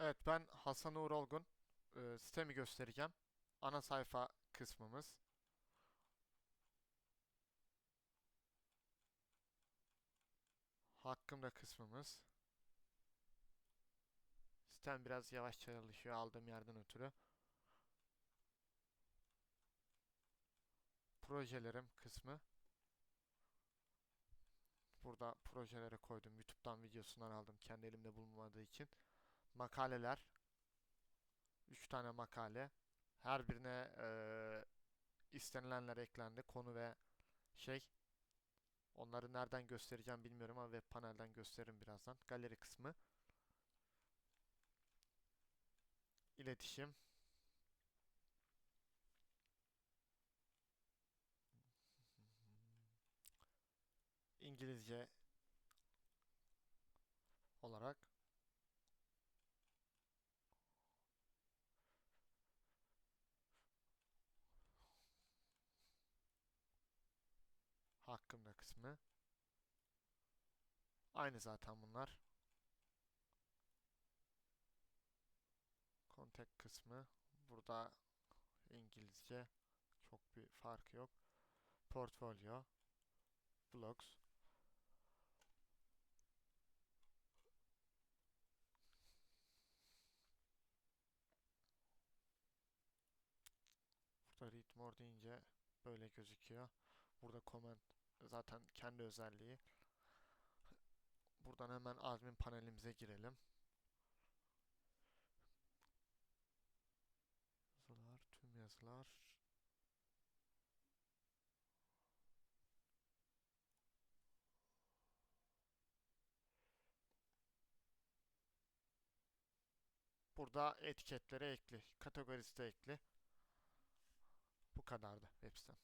Evet ben Hasan Uğur Olgun. Ee, sitemi göstereceğim. Ana sayfa kısmımız. Hakkımda kısmımız. Sitem biraz yavaş çalışıyor aldığım yerden ötürü. Projelerim kısmı. Burada projelere koydum. YouTube'dan videosundan aldım. Kendi elimde bulunmadığı için. Makaleler. 3 tane makale. Her birine eee, istenilenler eklendi. Konu ve şey. Onları nereden göstereceğim bilmiyorum ama web panelden gösteririm birazdan. Galeri kısmı. İletişim. İngilizce olarak. Hakkımda kısmı. Aynı zaten bunlar. Contact kısmı. Burada İngilizce. Çok bir fark yok. Portfolyo. Blogs. Burada read more deyince böyle gözüküyor. Burada comment zaten kendi özelliği. Buradan hemen admin panelimize girelim. Yazılar, tüm yazılar. Burada etiketleri ekli, kategorisi de ekli. Bu kadardı sitem.